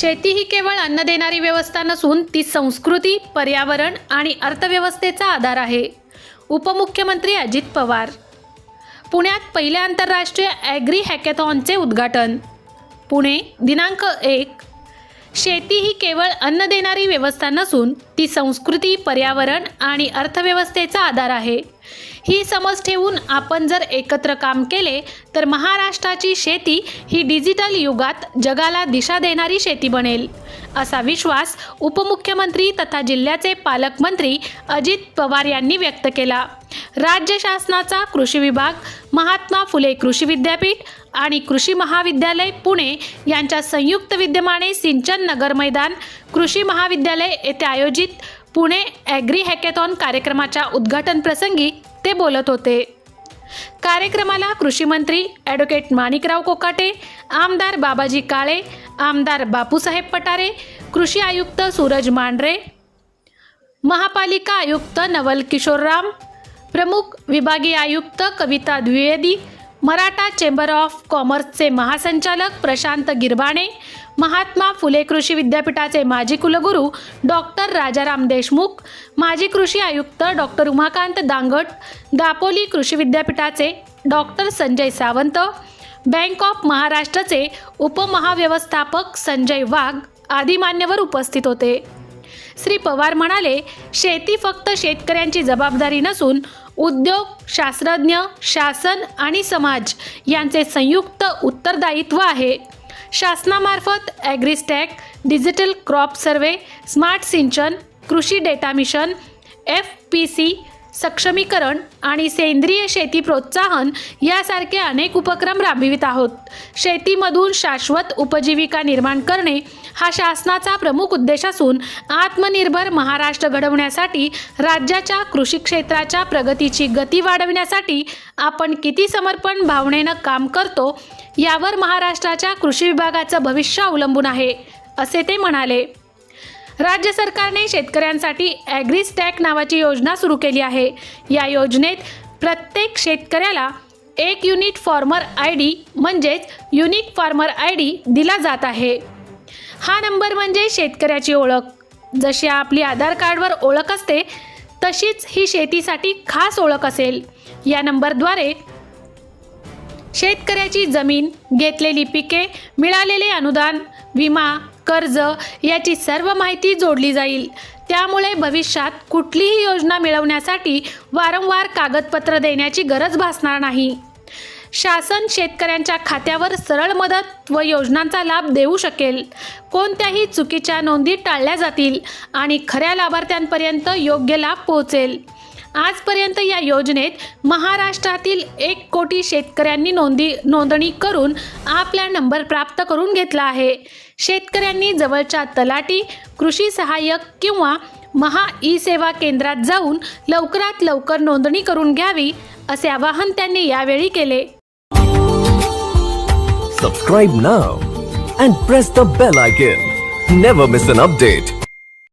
शेती ही केवळ अन्न देणारी व्यवस्था नसून ती संस्कृती पर्यावरण आणि अर्थव्यवस्थेचा आधार आहे. उपमुख्यमंत्री अजित पवार. पुण्यात पहिल्या आंतरराष्ट्रीय ॲग्री हॅकॅथॉनचे उद्घाटन. पुणे दिनांक एक. शेती ही केवळ अन्न देणारी व्यवस्था नसून ती संस्कृती पर्यावरण आणि अर्थव्यवस्थेचा आधार आहे. ही समज ठेवून आपण जर एकत्र काम केले तर महाराष्ट्राची शेती ही डिजिटल युगात जगाला दिशा देणारी शेती बनेल. असा विश्वास उपमुख्यमंत्री तथा जिल्ह्याचे पालकमंत्री अजित पवार यांनी व्यक्त केला. राज्य शासनाचा कृषी विभाग महात्मा फुले कृषी विद्यापीठ आणि कृषी महाविद्यालय पुणे यांच्या संयुक्त विद्यमाने सिंचन नगर मैदान कृषी महाविद्यालय येथे आयोजित पुणे ॲग्री हॅकॅथॉन कार्यक्रमाच्या उद्घाटन प्रसंगी ते बोलत होते. कार्यक्रमाला कृषी मंत्री ॲडव्होकेट माणिकराव कोकाटे आमदार बाबाजी काळे आमदार बापूसाहेब पटारे कृषी आयुक्त सूरज मांढरे महापालिका आयुक्त नवल किशोरराम प्रमुख विभागीय आयुक्त कविता द्विवेदी मराठा चेंबर ऑफ कॉमर्सचे महासंचालक प्रशांत गिरबाणे महात्मा फुले कृषी विद्यापीठाचे माजी कुलगुरू डॉक्टर राजाराम देशमुख माजी कृषी आयुक्त डॉक्टर उमाकांत दांगट दापोली कृषी विद्यापीठाचे doctor Sanjay Sawant bank of महाराष्ट्राचे उपमहाव्यवस्थापक संजय वाघ आदी मान्यवर उपस्थित होते. श्री पवार म्हणाले शेती फक्त शेतकऱ्यांची जबाबदारी नसून उद्योग शास्त्रज्ञ शासन आणि समाज यांचे संयुक्त उत्तरदायित्व आहे. शासनामार्फत Agristack digital crop survey smart सिंचन कृषी data mission F P C सक्षमीकरण आणि सेंद्रिय शेती प्रोत्साहन यासारखे अनेक उपक्रम राबवित आहोत. शेतीमधून शाश्वत उपजीविका निर्माण करणे हा शासनाचा प्रमुख उद्देश असून आत्मनिर्भर महाराष्ट्र घडवण्यासाठी राज्याच्या कृषी क्षेत्राच्या प्रगतीची गती वाढविण्यासाठी आपण किती समर्पण भावनेनं काम करतो यावर महाराष्ट्राच्या कृषी विभागाचं भविष्य अवलंबून आहे असे ते म्हणाले. राज्य सरकारने शेतकऱ्यांसाठी ॲग्रीस्टॅक नावाची योजना सुरू केली आहे. या योजनेत प्रत्येक शेतकऱ्याला एक युनिट फॉर्मर आय डी म्हणजेच युनिक फार्मर आय डी दिला जात आहे. हा नंबर म्हणजे शेतकऱ्याची ओळख. जशी आपली आधार कार्डवर ओळख असते तशीच ही शेतीसाठी खास ओळख असेल. या नंबरद्वारे शेतकऱ्याची जमीन घेतलेली पिके मिळालेले अनुदान विमा कर्ज याची सर्व माहिती जोडली जाईल. त्यामुळे भविष्यात कुठलीही योजना मिळवण्यासाठी वारंवार कागदपत्र देण्याची गरज भासणार नाही. शासन शेतकऱ्यांच्या खात्यावर सरळ मदत व योजनांचा लाभ देऊ शकेल. कोणत्याही चुकीच्या नोंदी टाळल्या जातील आणि खऱ्या लाभार्थ्यांपर्यंत योग्य लाभ पोहोचेल. आजपर्यंत या योजनेत महाराष्ट्रातील एक कोटी शेतकऱ्यांनी नोंदी नोंदणी करून आपला नंबर प्राप्त करून घेतला आहे. शेतकऱ्यांनी जवळच्या तलाटी कृषी सहाय्यक किंवा महा ई सेवा केंद्रात जाऊन लवकरात लवकर नोंदणी करून घ्यावी असे आवाहन त्यांनी यावेळी केले. Subscribe now and press the bell icon never miss an update